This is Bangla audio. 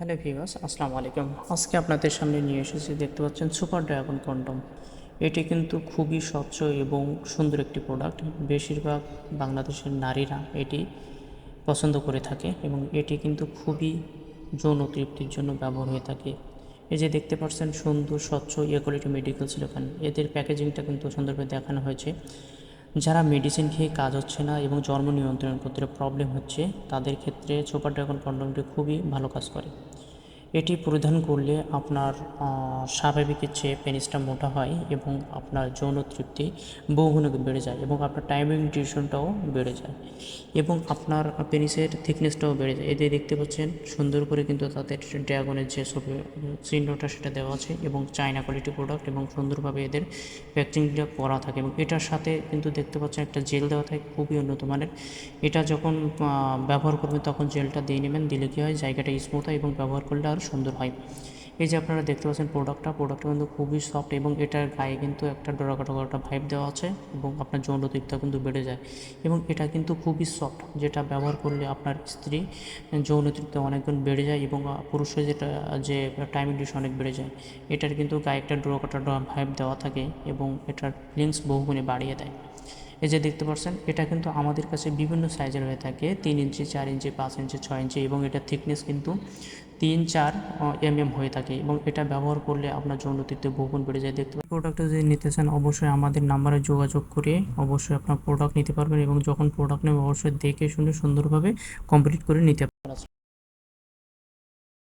হ্যালো ভিউয়ার্স, আসসালামু আলাইকুম। আজকে আপনাদের সামনে নিয়ে এসেছি, দেখতে পাচ্ছেন সুপার ড্রাগন কন্ডম। এটি কিন্তু খুবই স্বচ্ছ এবং সুন্দর একটি প্রোডাক্ট। বেশিরভাগ বাংলাদেশের নারীরা এটি পছন্দ করে থাকে এবং এটি কিন্তু খুবই যৌন তৃপ্তির জন্য ব্যবহার হয়ে থাকে। এই যে দেখতে পাচ্ছেন, সুন্দর, স্বচ্ছ ইয়ে কোয়ালিটি মেডিকেল সিলোকান। এদের প্যাকেজিংটা কিন্তু সুন্দরভাবে দেখানো হয়েছে। যারা মেডিসিন খেয়ে কাজ হচ্ছে না এবং জন্ম নিয়ন্ত্রণ করতে প্রবলেম হচ্ছে, তাদের ক্ষেত্রে সুপার ড্রাগন কন্ডমটি খুবই ভালো কাজ করে। এটি পরিধান করলে আপনার স্বাভাবিকের চেয়ে পেনিসটা মোটা হয় এবং আপনার যৌন তৃপ্তি বহুগুণে বেড়ে যায় এবং আপনার টাইমিং ডিউরেশনটাও বেড়ে যায় এবং আপনার পেনিসের থিকনেসটাও বেড়ে যায়। এতে দেখতে পাচ্ছেন, সুন্দর করে কিন্তু তাদের ড্রাগনের যে ছবি, চিহ্নটা সেটা দেওয়া আছে এবং চায়না কোয়ালিটি প্রোডাক্ট এবং সুন্দরভাবে এদের প্যাকেজিংটা করা থাকে এবং এটার সাথে কিন্তু দেখতে পাচ্ছেন একটা জেল দেওয়া থাকে, খুবই উন্নত মানের। এটা যখন ব্যবহার করবেন তখন জেলটা দিয়ে নেবেন, দিলে কী হয়, জায়গাটা স্মুথ হয় এবং ব্যবহার করলে আরও সুন্দর হয়। এই যে আপনারা দেখতে পাচ্ছেন প্রোডাক্টটা প্রোডাক্টটা কিন্তু খুবই সফট এবং এটার গায়ে কিন্তু একটা ডোরাকা ডোরাকা ভাইব দেওয়া আছে এবং আপনার যৌন তৃপ্তা কিন্তু বেড়ে যায় এবং এটা কিন্তু খুবই সফট যেটা ব্যবহার করলে আপনার স্ত্রী যৌন তৃপ্তি অনেকগুণ বেড়ে যায় এবং পুরুষের যেটা, যে টাইম ডিউস অনেক বেড়ে যায়। এটার কিন্তু গায়ে একটা ডোরাকাটা ভাইব দেওয়া থাকে এবং এটার লিঙ্কস বহুগুণে বাড়িয়ে দেয়। এই যে দেখতে পাচ্ছেন, এটা কিন্তু আমাদের কাছে বিভিন্ন সাইজের হয়ে থাকে। তিন ইঞ্চি চার ইঞ্চি পাঁচ ইঞ্চি ছয় ইঞ্চি এবং এটার থিকনেস কিন্তু তিন চার এম এম হয়ে থাকে এবং এটা ব্যবহার করলে আপনার যৌনতৃত্বে বহুগুণ বেড়ে যায়। দেখতে প্রোডাক্টটা যদি নিতে চান, অবশ্যই আমাদের নাম্বারে যোগাযোগ করে অবশ্যই আপনার প্রোডাক্ট নিতে পারবেন এবং যখন প্রোডাক্ট নেবেন, অবশ্যই দেখে শুনে সুন্দরভাবে কমপ্লিট করে নিতে পারবেন।